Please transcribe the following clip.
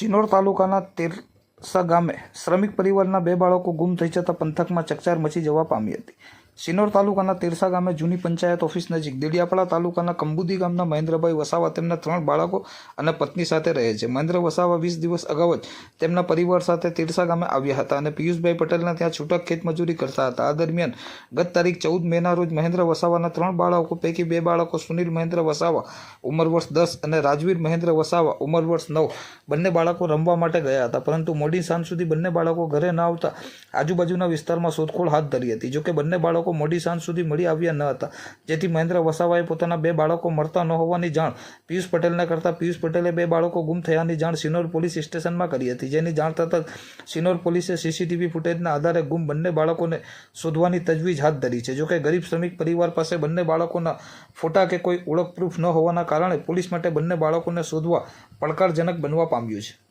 સિનોર તાલુકાના તેરસા ગામે શ્રમિક પરિવારના બે બાળકો ગુમ થઈ જતા પંથકમાં ચકચાર મચી જવા પામી હતી. સિનોર તાલુકાના તેરસા ગામે જૂની પંચાયત ઓફિસ નજીક દેડિયાપાડા તાલુકાના કંબુદી ગામના મહેન્દ્રભાઈ વસાવા તેમના ત્રણ બાળકો અને પત્ની સાથે રહે છે. મહેન્દ્ર વસાવા વીસ દિવસ અગાઉ જ તેમના પરિવાર સાથે તેરસા ગામે આવ્યા હતા અને પિયુષભાઈ પટેલના ત્યાં છૂટક ખેતમજૂરી કરતા હતા. આ દરમિયાન ગત તારીખ ચૌદ મેના રોજ મહેન્દ્ર વસાવાના ત્રણ બાળકો પૈકી બે બાળકો સુનિલ મહેન્દ્ર વસાવા ઉંમર વર્ષ દસ અને રાજવીર મહેન્દ્ર વસાવા ઉંમર વર્ષ નવ બંને બાળકો રમવા માટે ગયા હતા. પરંતુ મોડી સાંજ સુધી બંને બાળકો ઘરે ન આવતા આજુબાજુના વિસ્તારમાં શોધખોળ હાથ ધરી હતી. જોકે બંને બાળકો મોડી સાંજ સુધી મળી આવ્યા ન હતા. જેથી મહેન્દ્ર વસાવાએ પોતાના બે બાળકો મળતા ન હોવાની જાણ પિયુષ પટેલને કરતાં પિયુષ પટેલે બે બાળકો ગુમ થયાની જાણ સિનોર પોલીસ સ્ટેશનમાં કરી હતી. જેની જાણ થતાં સિનોર પોલીસે સીસીટીવી ફૂટેજના આધારે ગુમ બંને બાળકોને શોધવાની તજવીજ હાથ ધરી છે. જોકે ગરીબ શ્રમિક પરિવાર પાસે બંને બાળકોના ફોટા કે કોઈ ઓળખ પ્રૂફ ન હોવાના કારણે પોલીસ માટે બંને બાળકોને શોધવા પડકારજનક બનવા પામ્યું છે.